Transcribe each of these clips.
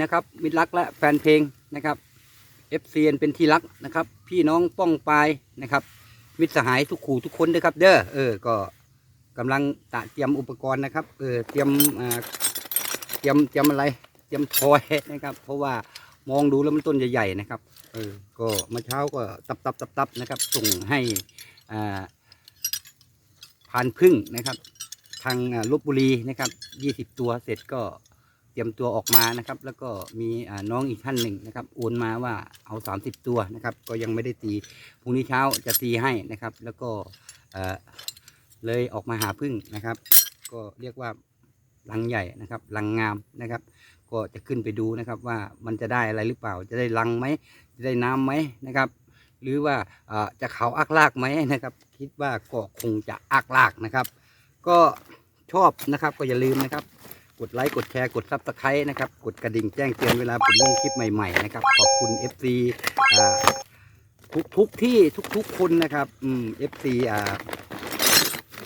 นะครับมิตรรักและแฟนเพลงนะครับ FC เป็นที่รักนะครับ พี่น้องป้องปายนะครับ มิตรสหายทุกขู่ทุกคนด้วยครับ เด้อเออก็กำลังตะเตรียมอุปกรณ์นะครับเออเตรียมอ่าเตรียมเตรียมอะไรเตรียมทอยนะครับ เพราะว่ามองดูแล้วมันต้นใหญ่ๆนะครับเออก็เมื่อเช้าก็ตับตับตับตับนะครับ ส่งให้อ่าพานพึ่งนะครับ ทางลบบุรีนะครับยี่สิบตัวเสร็จก็ รียมตัวออกมานะครับ แล้วก็มีน้องอีกท่านหนึ่งนะครับโอนมาว่าเอาสามสิบตัวนะครับ ก็ยังไม่ได้ตีพรุ่งนี้เช้าจะตีให้นะครับ แล้วก็เลยออกมาหาพึ่งนะครับ ก็เรียกว่าลังใหญ่นะครับลังงามนะครับ ก็จะขึ้นไปดูนะครับว่ามันจะได้อะไรหรือเปล่า จะได้ลังไหมจะได้น้ำไหมนะครับ หรือว่าจะเขาอักลากไหมนะครับ คิดว่าก็คงจะอักลากนะครับ ก็ชอบนะครับก็อย่าลืมนะครับ กดไลค์กดแชร์กดซับสไครต์นะครับ กดกระดิ่งแจ้งเตือนเวลาผมลงคลิปใหม่ๆนะครับ ขอบคุณ FC อ่าทุกทุกที่ทุกทุกคนนะครับ อืม FC อ่า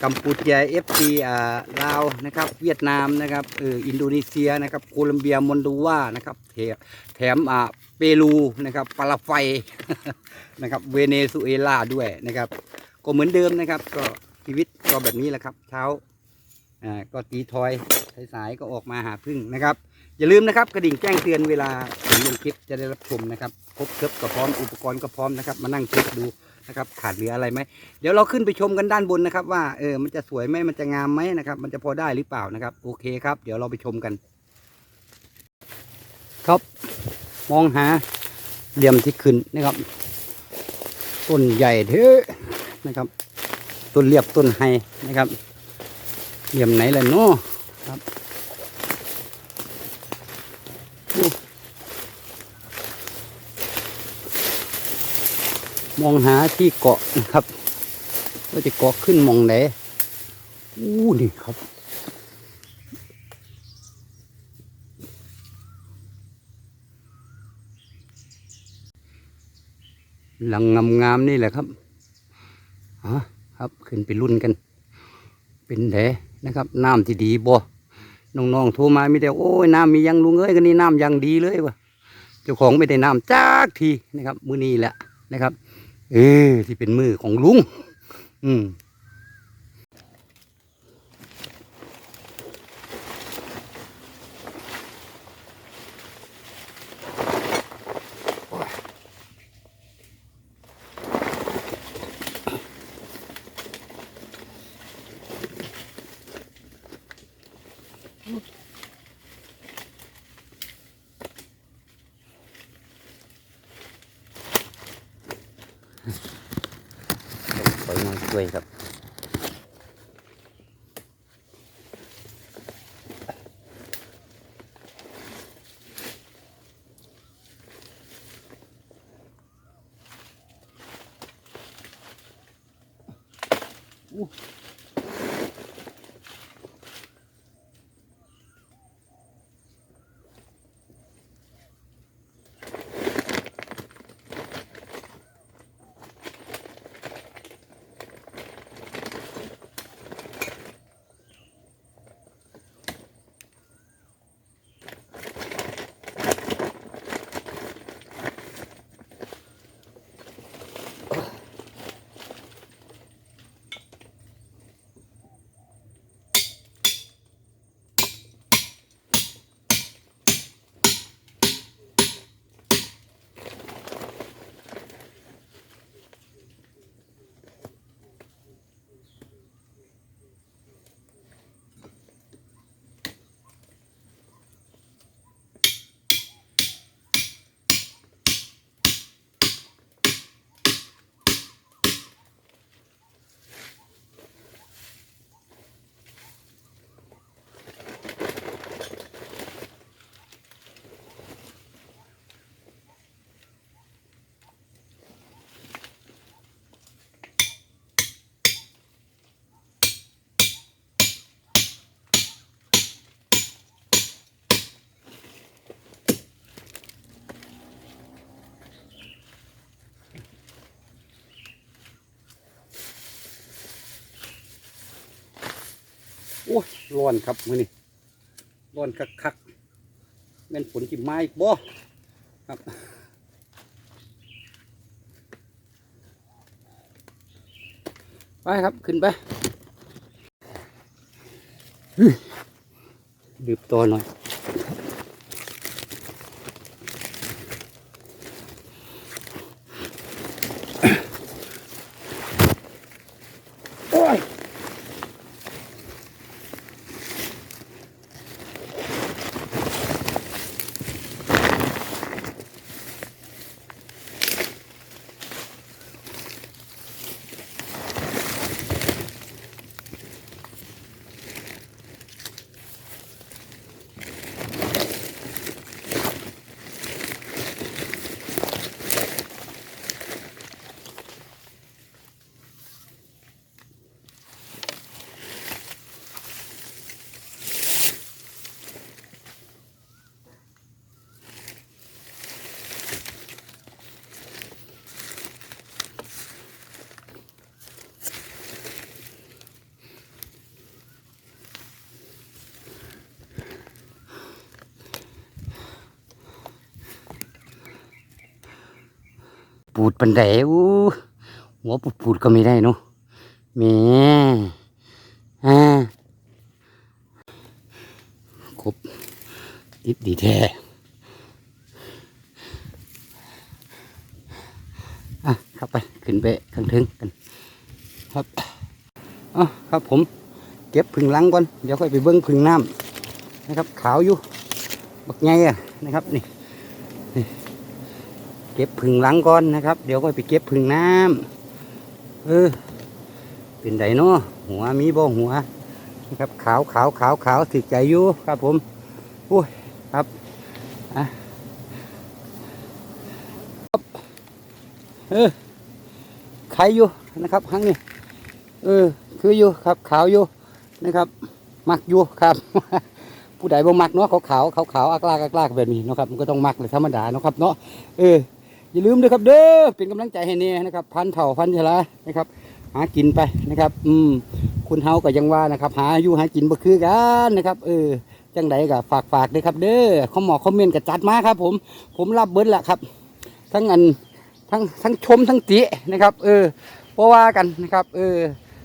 กัมพูชา FC อ่าลาวนะครับ เวียดนามนะครับเอออินโดนีเซียนะครับโคลัมเบียมอนโดวานะครับแถมแถมอ่าเปรูนะครับปาราไฟนะครับเวเนซุเอลาด้วยนะครับ ก็เหมือนเดิมนะครับ ก็ชีวิตก็แบบนี้แหละครับ เช้า อ่าก็ตีทอยสายๆก็ออกมาหาพึ่งนะครับ อย่าลืมนะครับกระดิ่งแจ้งเตือนเวลาผมลงคลิปจะได้รับชมนะครับครบเครบก็พร้อมอุปกรณ์ก็พร้อมนะครับ มานั่งเช็คดูนะครับขาดเหลืออะไรไหมเดี๋ยวเราขึ้นไปชมกันด้านบนนะครับว่าเออมันจะสวยไหมมันจะงามไหมนะครับ มันจะพอได้หรือเปล่านะครับ โอเคครับ เดี๋ยวเราไปชมกัน ครับมองหาเหลี่ยมที่ขึ้นนะครับต้นใหญ่เถอะนะครับ ต้นเรียบต้นไฮนะครับ เหลี่ยมไหนล่ะเนาะครับโอ้มองหาที่เกาะนะครับว่าจะเกาะขึ้นมองไหนอู้นี่ครับหลังงามๆนี่แหละครับฮะครับขึ้นไปรุ่นกัน เป็นแด นะครับน้ำที่ดีบ่น้องๆโทรมามีแต่โอ้ยน้ำมียังลุงเอ้ยกันนี่น้ำยังดีเลยวะเจ้าของไม่ได้น้ำจากทีนะครับ มือนี้แหละนะครับ เออที่เป็นมือของลุง อืม ปล่อมาช่วยครับ อ้ร้อนครับมือนี่ร้อนคักคักแม่นฝนจิมไม้บ่ครับไปครับขึ้นไปดืบตัวหน่อย ปูดปันไดอู้หัวปูดปูดๆก็ไม่ได้เนาะแม่อ่าครบติดดีแท้อะเข้าไปขึ้นไปข้างถึงกันครับอ๋อครับผม เก็บผึ่งหลังก่อนเดี๋ยวค่อยไปเบิ้งผึ่งน้ำนะครับ ขาวอยู่ บักไงอะนะครับนี่นี่ เก็บผึ่งหลังก่อนนะครับ เดี๋ยวก็ไปเก็บผึ่งน้ำเออเป็นไดเนาะหัวมีบ่หัวนะครับขาวขาวขาวขาวถึกใจอยู่ครับผมอุ้ยครับอะครับเออไข่อยู่นะครับครั้งนี้เออคืออยู่ครับขาวอยู่นะครับ มักอยู่ครับ ผู้ใดบ่มักเนาะขาวขาวขาวขาวอักลากอักลากแบบนี้เนาะครับมันก็ต้องมักเลยธรรมดาเนาะครับเนาะเออ อย่าลืมด้วยครับเด้อเป็นกำลังใจให้เนี่ยนะครับ พันเถ่าพันชรานะครับ หากินไปนะครับ อืมคุณเฮาก็ยังว่านะครับ หาอยู่หากินบ่คือกันนะครับ เออจังใดก็ฝากฝากด้วยครับ เด้อคอมหมอคอมเมนต์ก็จัดมาครับ ผม ผมรับเบิดแหละครับ ทั้งอันทั้งทั้งชมทั้งตินะครับ เออเพราะว่ากันนะครับ เออ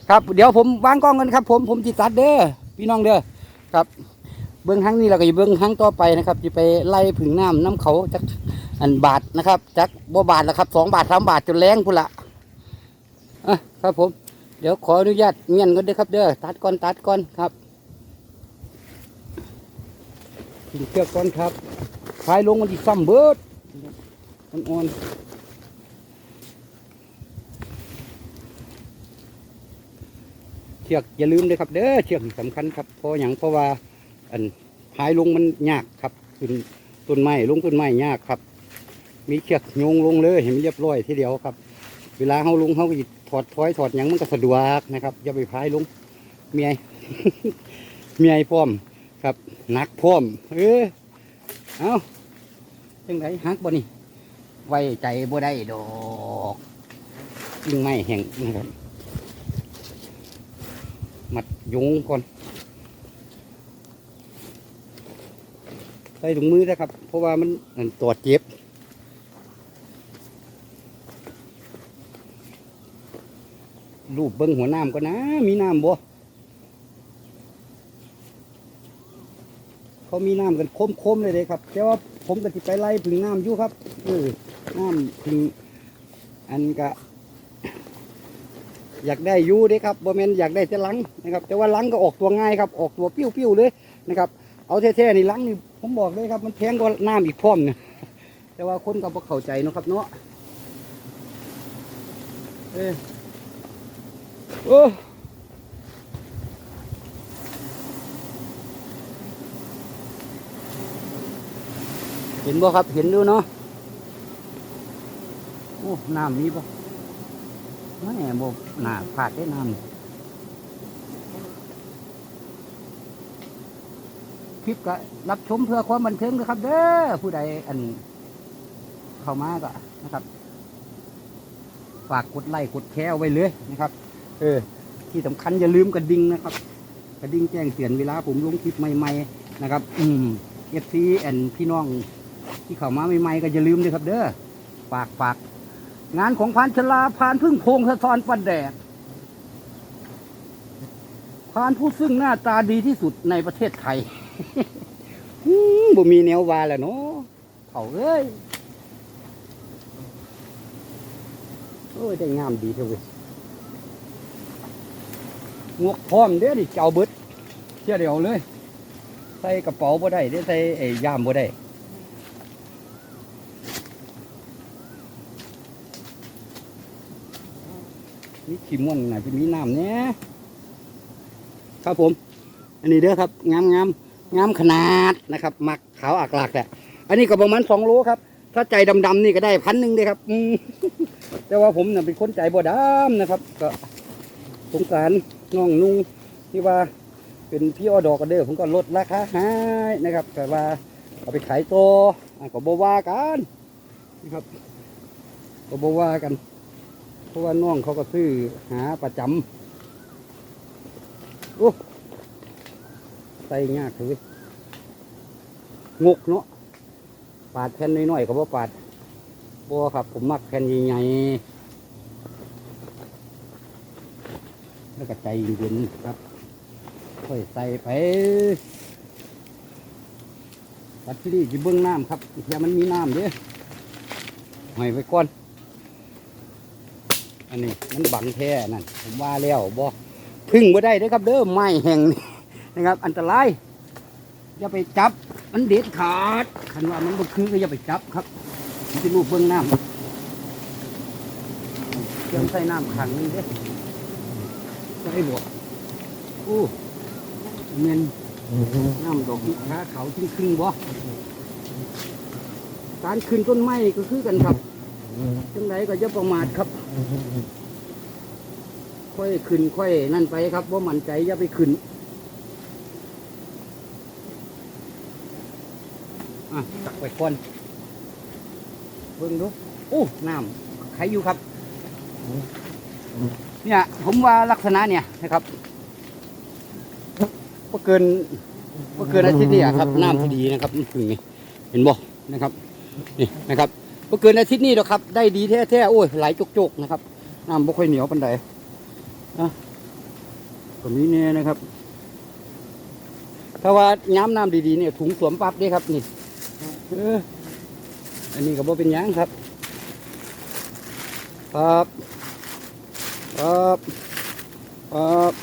ครับเดี๋ยวผมวางกล้องกันครับ ผมผมจิตัดเด้อพี่น้องเด้อครับ เบื้องครั้งนี้เราก็จะเบื้องครั้งต่อไปนะครับจะไปไล่ผึ่งน้ำน้ำเขาจาก อันบาทนะครับจากบ่บาทแล้วครับสองบาทสามบาทจนแรงพุ่นละอะครับผม เดี๋ยวขออนุญาตเงียนก่อนด้ครับเด้อตัดก่อนตัดก่อนครับถึงเชือกก่อนครับคลายลงมันที่ซ้ำเบิดมันอ่อนเชือกอย่าลืมเลยครับเด้อเชือกสำคัญครับเพราะอย่างเพราะว่า อันหายลงมันยากครับขึ้นต้นไม้ลงต้นไม้ยากครับ มีเชือกโยงลงเลยเห็นมันเรียบร้อยทีเดียวครับ เวลาเขาลงเขาก็ถอดถอยถอดยังมันก็สะดวกนะครับอย่าไปพายลงเมียเมียพร้อมครับหนักพร้อมเออเอาจังไดหักบ่นี่ไว้ใจบ่ได้ดอกยิ่งไม่แห้งนะครับมัดโยงก่อนใส่ถุงมือนะครับ เพราะว่ามันมันตรวจเจ็บ รูปเบิ้งหัวน้ำก็นะ มีน้ำบ่เขามีน้ำกันคมๆเลยเลยครับ แต่ว่าผมก็ติไปไล่ถึงน้ำอยู่ครับเออน้ำถึงอันก็อยากได้ยู่เด้ครับบ่แมนอยากได้แต่ลังนะครับ แต่ว่าลังก็ออกตัวง่ายครับออกตัวปิ้วๆเลยนะครับเอาแท้ๆนี่ลังนี่ผมบอกเลยครับ มันแพงกว่าน้ำอีกพร้อมเนี่ยแต่ว่าคนก็บ่เข้าใจนะครับเนาะเออ โอ้เห็นบ่ครับเห็นดูเนาะโอ้น้ำมีบ่ไม่บ่น่าพลาดได้น้ำคลิปก็รับชมเพื่อความบันเทิงนะครับ เด้อผู้ใดอัน เข้ามาก็นะครับ ฝากกดไลค์กดแชร์ไว้เลยนะครับ เออ ที่สำคัญอย่าลืมกระดิ่งนะครับ กระดิ่งแจ้งเตือนเวลาผมลงคลิปใหม่ๆนะครับ อืมเอฟซีแอนพี่น้องที่เข้ามาใหม่ๆก็อย่าลืมด้วยครับ เด้อฝากฝากงานของพานชลาพานพึ่งโพงสะท้อนปันแดดพานผู้ซึ่งหน้าตาดีที่สุดในประเทศไทยอืมบ่มีแนววาแล้วเนาะเขาเอ้ย โอ้ย ได้งามดีเท่าเว้ย งวกพร้อมเด้อดิเจ้าเบิดเชื่อเดียวเลย ใส่กระเป๋าบ่ได้ได้ใส่ไอ้ย่ามบ่ได้นี่ขี้ม่วนน่ะจะมีน้ำเนี่ยครับผม อันนี้เด้อครับงามงามงามขนาดนะครับหมักขาวอักหลักแต่อันนี้ก็ประมาณสองโลครับ ถ้าใจดำๆนี่ก็ได้พันหนึ่งเด้ครับอืแต่ว่าผมน่ะเป็นคนใจบ่ดำนะครับ ก็สงสาร น้องนุ่งที่ว่าเป็นพี่ออดอกกันเด้อผมก็ลดราคาให้นะครับ แต่ว่าเอาไปขายตัวก็บว่ากันนะครับก็บว่ากัน เพราะว่าน้องเขาก็ซื้อหาประจำโอ้ใส่ยากเลยงกเนาะปาดแผ่นน้อยๆก็บ่ปาดบัวครับ ผมมักแผ่นใหญ่ๆ แล้วก็ใจเย็นครับ ค่อยใส่ไปปัดที่นี่จะเบื้องน้ำครับเทียมันมีน้ำเด้อหอยไวก่อน อันนี้มันบังแท้นั่นผมว่าแล้วบ่พึ่งบ่ได้เด้อครับ เด้อไม้แห้งนี่นะครับ อันตรายอย่าไปจับ มันเด็ดขาดคันว่ามันบ่คือก็อย่าไปจับครับมันจะลูกเบื้องน้ำเตรียมใส่น้ำขังนี่เด้ อใส่บวกอู้เงินน้ำดอกขาเขาขึ้นขึ้นบ่การขึ้นต้นไม้ก็คือกันครับจังไรก็จะประมาทครับ ค่อยขึ้นค่อยนั่นไปครับว่ามั่นใจอย่าไปขึ้นอะตักไปก่อนเบิ่งดูโอ้น้ำใครอยู่ครับ เนี่ยผมว่าลักษณะเนี่ยนะครับก็เกินก็เกินอาทิตย์นี้อะครับน้ำพอดีนะครับมันถึงนี่เห็นบ่นะครับนี่นะครับก็เกินอาทิตย์นี้หรอกครับ ได้ดีแท้ๆโอ้ยไหลจกๆนะครับน้ำบ่ค่อยเหนียวปานใดนะก็มีแน่นะครับถ้าว่าย้ำน้ำดีๆเนี่ยถุงสวมปั๊บเด้ครับนี่เอออันนี้ก็บ่เป็นยังครับครับ ครับครับ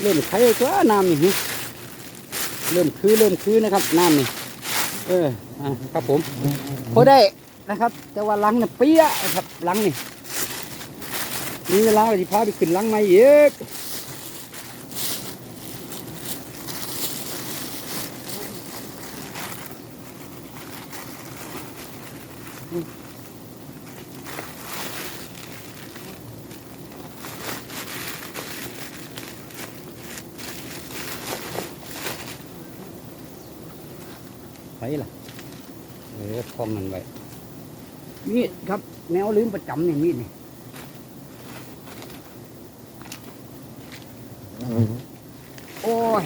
เริ่มไข่ตัวน้ำนี่เริ่มคือเริ่มคือนะครับน้ำนี่เอออะครับผมพอได้นะครับ แต่ว่าลังเนี่ยเปี้ยนะครับลังนี่มีเวลาจะพาไปขึ้นลังใหม่อีกไปล่ะเออคล้องมันไว้มีดครับ แนวลืมประจำนี่มีดนี่โอ้ย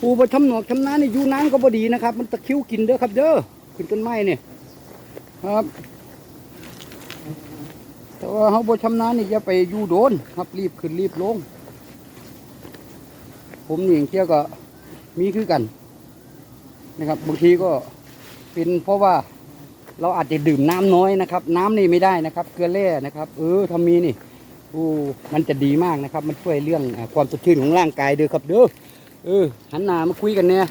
ผู้ประชำหนวกชำน้านี่ยูน้ำก็บดีนะครับ มันตะคริวกินเด้อครับ เด้อขึ้นต้นไม้เนี่ยครับ แต่ว่าเขาบชำนาญนี่อย่าไปยูโดน ครับรีบขึ้นรีบลง ผมนี่อย่างเชี่ยก็มีคือกัน นะครับบางทีก็เป็นเพราะว่า เราอาจจะดื่มน้ำน้อยนะครับ น้ำนี่ไม่ได้นะครับเกลือแร่นะครับเออถ้ามีนี่โอ้มันจะดีมากนะครับ มันช่วยเรื่องความสดชื่นของร่างกายเด้อครับเด้อเออหันหน้ามาคุยกันเนี่ย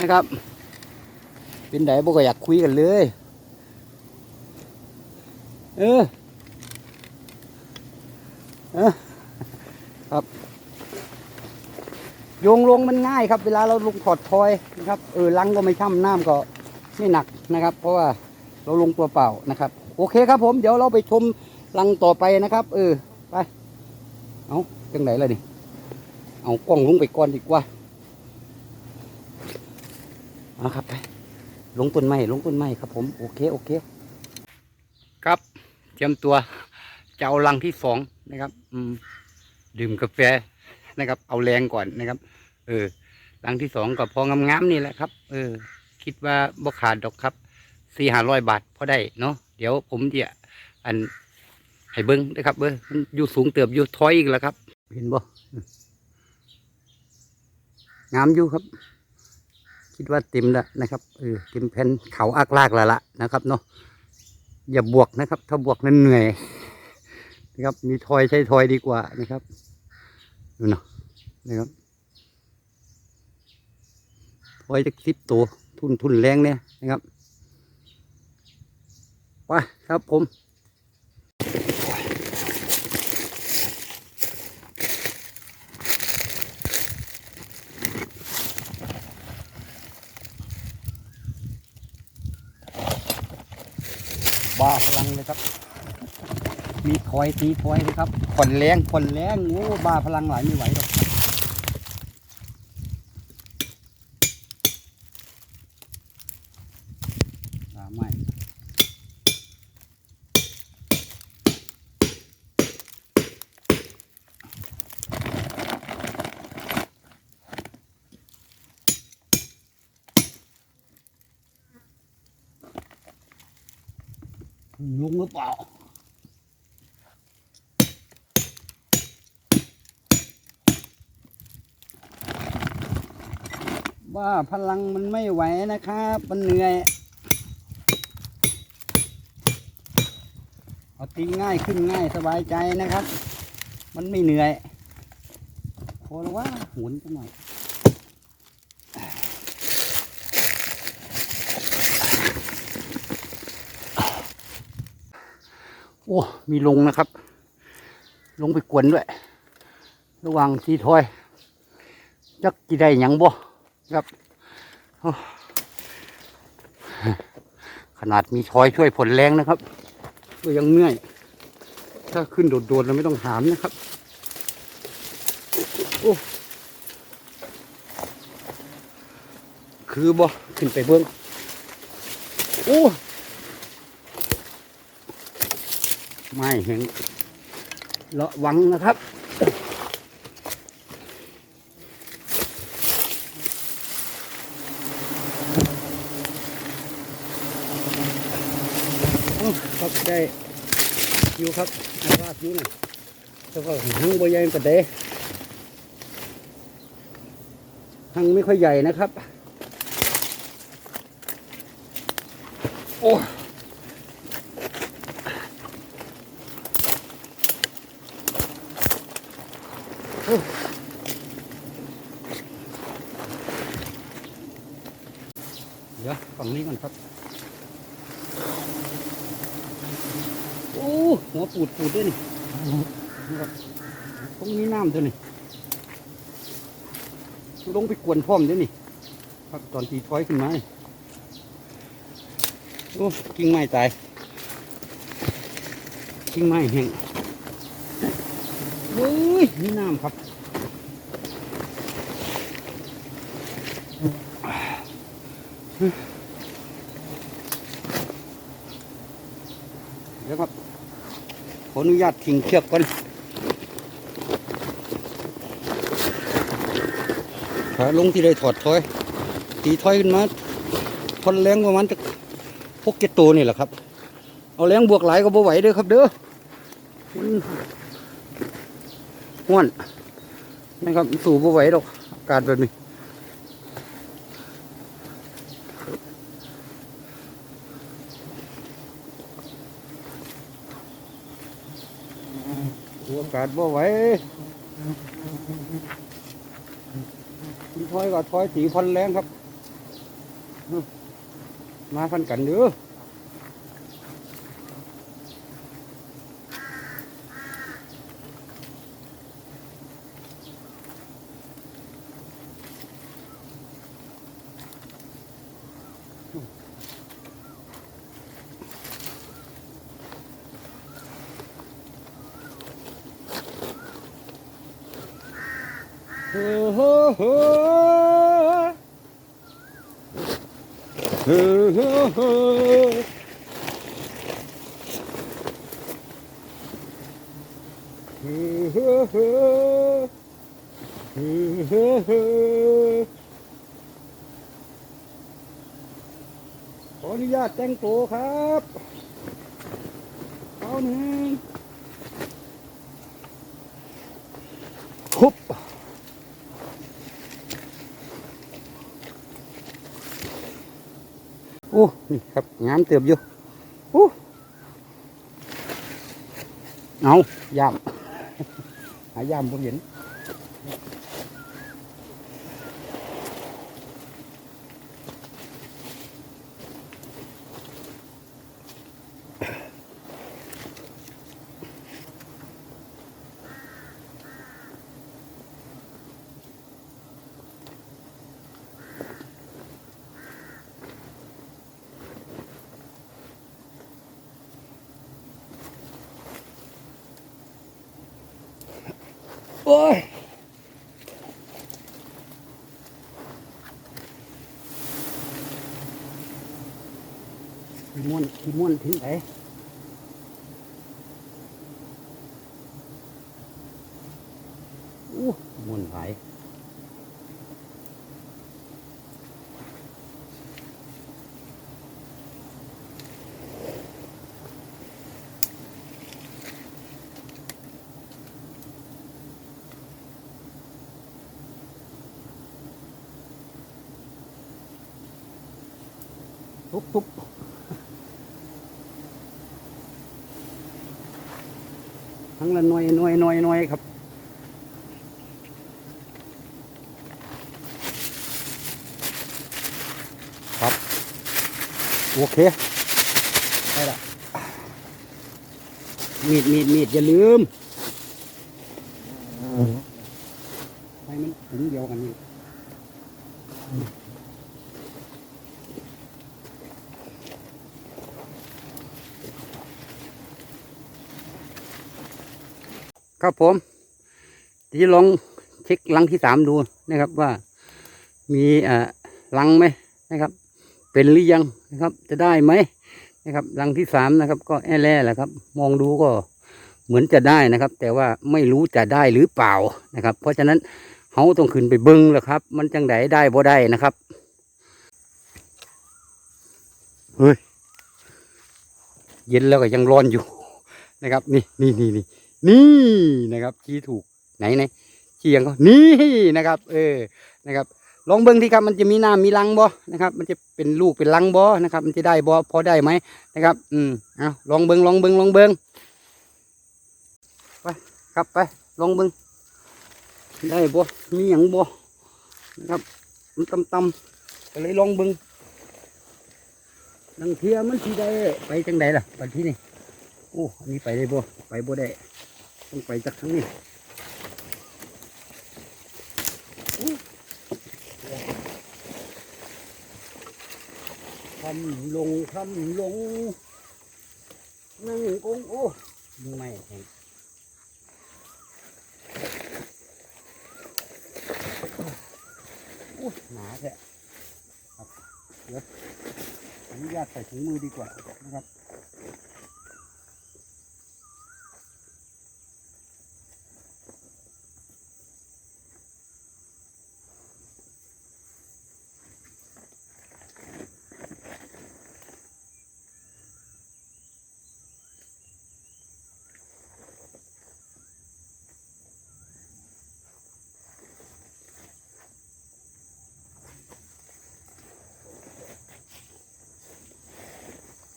นะครับ เป็นไดบอกก็อยากคุยกันเลย เออเออครับโยงลงมันง่ายครับ เวลาเราลงถอดทอยนะครับเออลังก็ไม่ช่ำน้ำก็ไม่หนักนะครับ เพราะว่า เราลงตัวเปล่านะครับ โอเคครับผมเดี๋ยวเราไปชมลังต่อไปนะครับ เออไป เอาจังไหนล่ะนี่เอากล้องลงไปก่อนดีกว่าเอาครับไปลงต้นไม้ลงต้นไม้ครับผมโอเคโอเค ครับเตรียมตัวจะเอาลังที่สองนะครับ อืมดื่มกาแฟนะครับ เอาแรงก่อนนะครับ เออลังที่สองก็พองามๆนี่แหละครับ เออ คิดว่าบ่ขาดดอกครับ สี่ห้าร้อยบาทพอได้เนาะเดี๋ยวผมจะอันให้เบิ้งนะครับเบิ้งมันอยู่สูงเติบอยู่ถอยอีกแล้วครับ เห็นบ่งามอยู่ครับ คิดว่าเต็มแล้วนะครับเออเต็มแผ่นเขาอักลากแล้วละนะครับเนาะอย่าบวกนะครับ ถ้าบวกนั้นเหนื่อยนะครับ มีทอยใช้ทอยดีกว่านะครับดูเนาะนะครับทอยจะคลิปตัวทุนทุนแรงเนี่ยนะครับ ไปครับผมบ้าพลังเลยครับ มีถอยตีถอยเลยครับผ่อนแรงผ่อนแรงโอ้บ้าพลังหลายไม่ไหวหรอกอ่าไม่ลุงหรือเปล่า ว่าพลังมันไม่ไหวนะครับ มันเหนื่อย เอาตีง่ายขึ้นง่ายสบายใจนะครับ มันไม่เหนื่อยพอแล้วว่าหมุนกันหน่อยโอ้ มีลงนะครับ ลงไปกวนด้วย ระหว่างทีถอย จักกี่ได้ยังบ่ ครับขนาดมีช้อยช่วยผลแรงนะครับก็ยังเหนื่อย ถ้าขึ้นโดดๆเราไม่ต้องหามนะครับ โอ้คือบ่ขึ้นไปเบื้องโอ้ไม่เห็นระวังนะครับ โอ้ครับ ได้อยู่ครับอาราบอยู่นะแต่ว่าหังบ่ใหญ่ประเดหังไม่ค่อยใหญ่นะครับ โอ้โอ้เดี๋ยวฝั่งนี้ก่อนครับ โอ้หัวปูดปูดด้วยนี่นะครับตรงนี้น้ำด้วยนี่ลงไปกว นพร้อมด้วยนี่ครับตอนตีถอยขึ้นมาโอ้กิ่งไม้ตาย กิ่งไม้แห้งโอ้ยนี่น้ำครับเดี๋ยวครับขออนุญาตทิ้งเชือกก่อน ขาลงที่ได้ถอดถอยตีถอยขึ้นมาทนแรงประมาณจะพกเจ็ดตัวนี่แหละครับ เอาแรงบวกหลายก็บ่ไหวเด้อครับเด้อมันห้วนนะครับสู่บ่ไหวดอกอากาศแบบนี้อากาศบ่ไหว อยก็ถอยสีพันแรงครับ มาพันกันเด้อเฮ้อเฮ้อเฮ้อเฮ้อเฮ้อเฮ้อ เฮ้อเฮ้อเฮ้อเฮ้อเฮ้อขออนุญาต แต่งตัวครับเอาหนึ่งคุบโอ้นี่ครับงามเติบอยู่โอ้เอายามหายามผมเห็น ขี้ม้วนขี้ม้วนทิ้งไหนอู้ม้วนไหลทุบทุบทั้งละ หน่วยหน่วยหน่วยหน่วยครับครับ โอเคได้ละมีดมีดมีดอย่าลืมให้มันถึงเดียวกันนี่ ครับผมที่ลองเช็คลังที่สามดูนะครับว่ามีอ่อลังไหมนะครับ เป็นหรือยังนะครับ จะได้ไหมนะครับลังที่สามนะครับ ก็แอแล่แหละครับ มองดูก็เหมือนจะได้นะครับ แต่ว่าไม่รู้จะได้หรือเปล่านะครับ เพราะฉะนั้นเขาต้องขึ้นไปเบิ้งแล้วครับ มันจังไดได้บ่ได้นะครับเฮ้ยเย็นแล้วก็ยังร้อนอยู่นะครับ นี่นี่นี่นี่ นี่นะครับชี้ถูกไหนไหนชี้ยังก็นี่นะครับ เออนะครับ ลองเบิ้งที่ครับมันจะมีน้ำมีรังบ่นะครับ มันจะเป็นลูกเป็นรังบ่นะครับ มันจะได้บ่พอได้ไหมนะครับ อืมเอาลองเบิ้งลองเบิ้งลองเบิ้งไปครับไปลองเบิ้งได้บ่มีหยังบ่นะครับ มันตำตำๆก็เลยลองเบิ้งดังเทียมันสิได้ไปจังใดล่ะไปที่นี่โอ้อันนี้ไปได้บ่ไปบ่ได้ ต้องไปจากทางนี้ทำลงทำลง นั่งองโอ้มึงไม่แห้งโอ้หนาแท้ครับเดี๋ยวอนุญาตใส่ถุงมือดีกว่านะครับ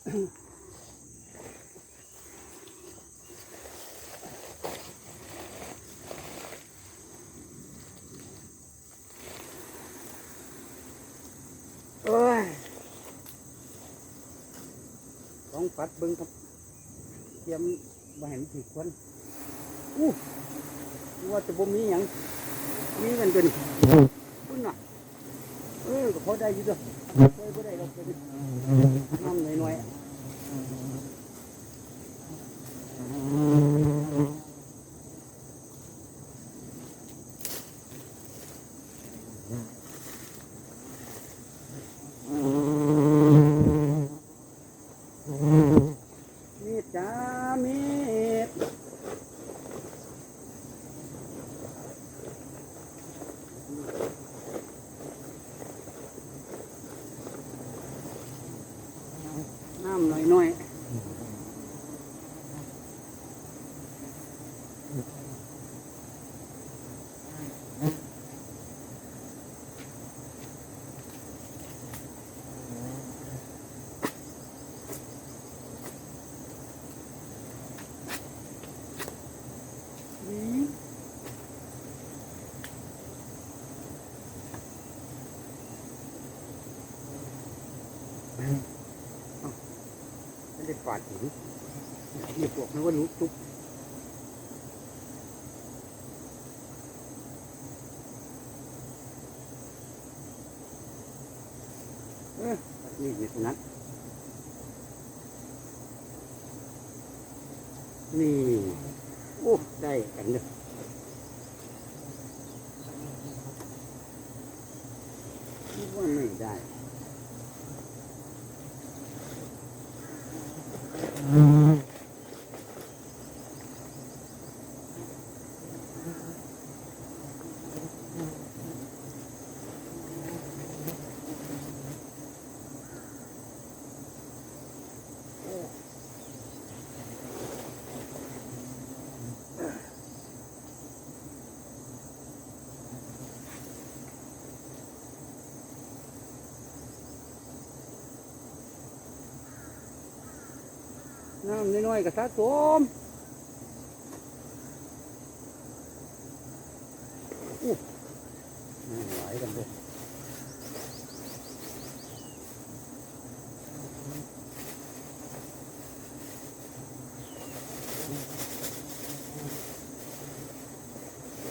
โอ้ยลองปัดเบิ้งครับเตรียมมาเห็นถีควันอู้ว่าจะบ่มีหยังมีมันเป็นปุ้นน่ะเออก็พอได้อยู่เด้วยเคยบ่ได้เราเป็นน้ำหน่อยๆ ไม่ได้ปาดหินนี่พวกนั้นว่ารู้ทุกนี่อยู่ตรงนั้นนี่ โอ้ ได้กันเลย น้ำน้อยๆก็สะสมอู้น้ำไหลกันเลย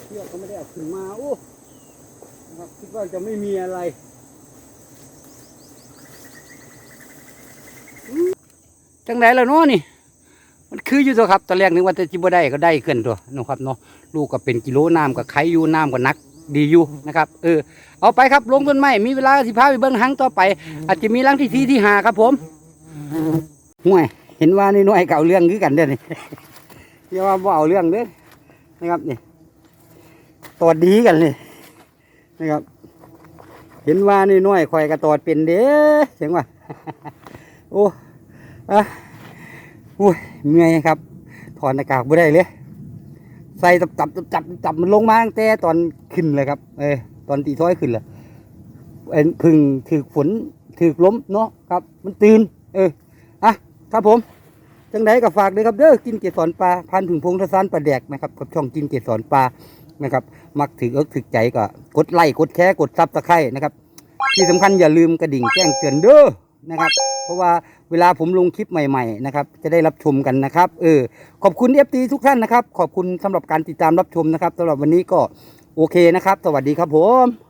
เชือกก็ไม่ได้เอาขึ้นมา โอ้นะครับคิดว่าจะไม่มีอะไรอืม จังไดแล้วเนาะนี่ มันคืออยู่ตัวครับตอนแรกนึกว่าจะจิบ่ได้ก็ได้ขึ้นตัวนะครับเนาะลูกก็เป็นกิโลน้ำก็ไข่อยู่น้ำก็หนักดีอยู่นะครับเออเอาไปครับลงต้นไม้มีเวลาสิพาไปเบิ้งหังต่อไป อาจจะมีรังที่สี่ที่หาครับผมห่วยเห็นว่านี่น้อยเก่าเรื่องคือกันเด้อนี่อย่าว่าบ่เอาเรื่องเด้อนะครับนี่ตอดดีกันเลยนะครับ เห็นว่านี่น้อยคอยกระตอดเป็นเด้อเสียงว่าโอ้ อะโอ้ยเมื่อยครับ ถอนหน้ากากไม่ได้เลย ใส่ตับตับตับตับตับมันลงมาตั้งแต่ตอนขึ้นเลยครับ เออตอนตีท้อยขึ้นเลยเอ็นพึ่งถือฝนถือล้มเนาะครับ มันตื่น เอออะครับผมจังไดก็ฝากเลยครับเด้อกินเกสรปลาพันถึงพงทศานปลาแดกนะครับกับช่องกินเกสรปลานะครับ มักถือเอิกถือใจก็กดไลค์กดแชร์กดซับสไครต์นะครับ ที่สำคัญอย่าลืมกระดิ่งแจ้งเตือนเด้อนะครับ เพราะว่า เวลาผมลงคลิปใหม่ๆนะครับจะได้รับชมกันนะครับเออขอบคุณเอฟตีทุกท่านนะครับ ขอบคุณสำหรับการติดตามรับชมนะครับสำหรับวันนี้ก็โอเคนะครับ สวัสดีครับผม